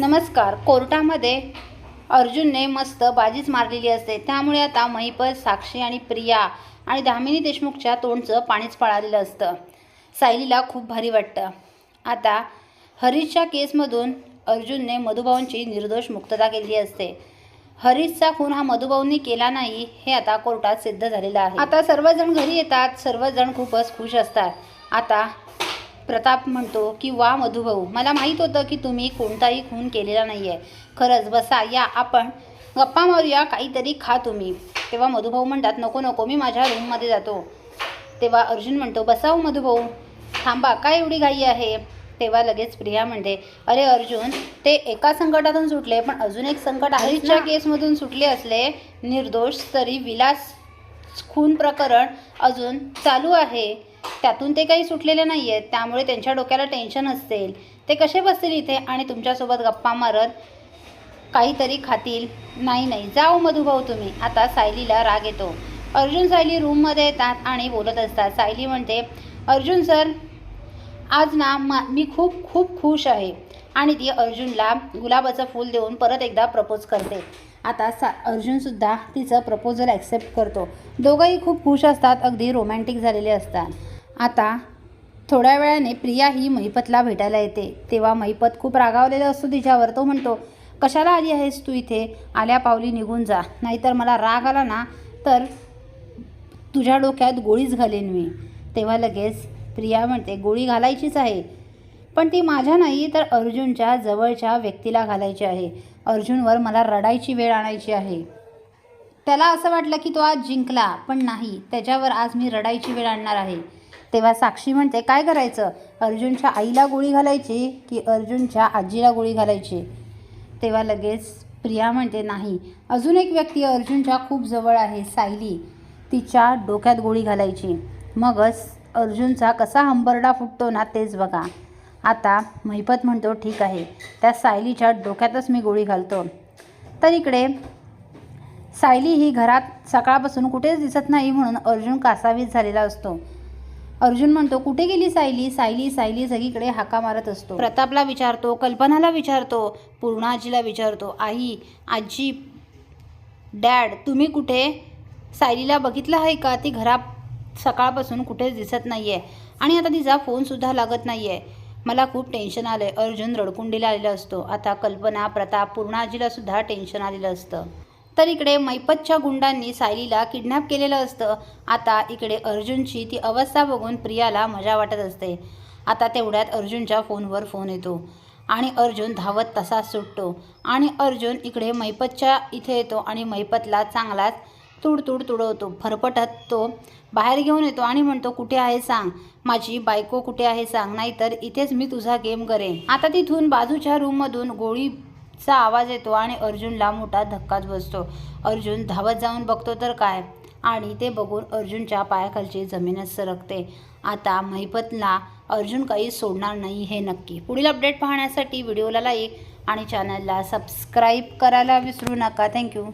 नमस्कार. कोर्टामध्ये अर्जुनने मस्त बाजीच मारलेली असते. त्यामुळे आता महिपत साक्षी आणि प्रिया आणि दामिनी देशमुखच्या तोंडचं पाणीच पळालेलं असतं. सायलीला खूप भारी वाटतं. आता हरीशच्या केसमधून अर्जुनने मधुभाऊंची निर्दोष मुक्तता केली असते. हरीशचा खून हा मधुभाऊंनी केला नाही हे आता कोर्टात सिद्ध झालेलं आहे. आता सर्वजण घरी येतात सर्वजण खूपच खुश असतात. आता प्रताप म्हणतो की वा मधुभाऊ मला माहीत होतं की तुम्ही कोणताही खून केलेला नाही आहे खरंच बसा या आपण गप्पा मारूया काहीतरी खा तुम्ही. तेव्हा मधुभाऊ म्हणतात नको नको मी माझ्या रूममध्ये जातो. तेव्हा अर्जुन म्हणतो बसाव मधुभाऊ थांबा काय एवढी घाई आहे? तेव्हा लगेच प्रिया म्हणते अरे अर्जुन ते एका संकटातून सुटले पण अजून एक संकट हरीशच्या केसमधून सुटले असले निर्दोष तरी विलास खून प्रकरण अजून चालू आहे. त्यातून ते काही सुटलेले नाही आहेत त्यामुळे त्यांच्या डोक्याला टेन्शन असेल. ते कसे बसतील इथे? आणि तुमच्यासोबत गप्पा मारत काहीतरी खातील? नाही नाही. जाओ मधुभाऊ तुम्ही. आता सायलीला राग येतो. अर्जुन सायली रूममध्ये येतात आणि बोलत असतात. सायली म्हणते अर्जुन सर आज ना मा मी खूप खूप खुश आहे. आणि ती अर्जुनला गुलाबाचं फूल देऊन परत एकदा प्रपोज करते. आता सा अर्जुनसुद्धा तिचं प्रपोजल ॲक्सेप्ट करतो. दोघंही खूप खुश असतात. अगदी रोमॅन्टिक झालेले असतात. आता थोड्या वेळाने प्रिया ही महिपतला भेटायला येते. तेव्हा महिपत खूप रागावलेला असतो तिच्यावर. तो म्हणतो कशाला आली आहेस तू इथे? आल्या पावली निघून जा. नाहीतर मला राग आला ना तर तुझ्या डोक्यात गोळीच घालेन मी. तेव्हा लगेच प्रिया म्हणते गोळी घालायचीच आहे. पण ती माझ्या नाही तर अर्जुनच्या जवळच्या व्यक्तीला घालायची आहे. अर्जुनवर मला रडायची वेळ आणायची आहे. त्याला असं वाटलं की तो आज जिंकला पण नाही. त्याच्यावर आज मी रडायची वेळ आणणार आहे. तेव्हा साक्षी म्हणते काय करायचं? अर्जुनच्या आईला गोळी घालायची की अर्जुनच्या आजीला गोळी घालायची? तेव्हा लगेच प्रिया म्हणते नाही. अजून एक व्यक्ती अर्जुनच्या खूप जवळ आहे सायली. तिच्या डोक्यात गोळी घालायची. मगच अर्जुनचा कसा हंबरडा फुटतो ना तेच बघा. आता महिपत म्हणतो ठीक आहे. त्या सायलीच्या डोक्यातच मी गोळी घालतो. तर इकडे सायली ही घरात सकाळपासून कुठेच दिसत नाही म्हणून अर्जुन कासावीस झालेला असतो. अर्जुन म्हणतो कुठे गेली सायली? सायली सायली सगळीकडे हाका मारत असतो. प्रतापला विचारतो कल्पनाला विचारतो? पूर्णाजीला विचारतो आई आजी डॅड तुम्ही कुठे? सायलीला बघितलं आहे का? ती घरा सकाळपासून कुठेच दिसत नाही आहे आणि आता तिचा फोनसुद्धा लागत नाही आहे मला खूप टेन्शन आलं आहे अर्जुन रडकुंडीला आलेला असतो. आता कल्पना प्रताप पूर्णाजीलासुद्धा टेन्शन आलेलं असतं. तर इकडे मैपतच्या गुंडांनी सायलीला किडनॅप केलेलं असतं. आता इकडे अर्जुनची ती अवस्था बघून प्रियाला मजा वाटत असते. आता तेवढ्यात अर्जुनच्या फोनवर फोन येतो. आणि अर्जुन धावत तसाच सुटतो. आणि अर्जुन इकडे मैपतच्या इथे येतो आणि मैपतला चांगलाच तुडतुड तुडवतो. फरफटत तो बाहेर घेऊन येतो आणि म्हणतो कुठे आहे सांग? माझी बायको कुठे आहे सांग? नाहीतर इथेच मी तुझा गेम करेन. आता तिथून बाजूच्या रूममधून गोळी चा आवाज येतो आणि अर्जुनला मोठा धक्काच बसतो. अर्जुन धावत जाऊन बघतो तर काय? आणि ते बघून अर्जुनच्या पायाखालची जमीनच सरकते. आता महिपतला अर्जुन काही सोडणार नाही हे नक्की. पुढील अपडेट पाहण्यासाठी व्हिडिओला लाईक आणि चॅनलला सबस्क्राईब करायला विसरू नका. थँक्यू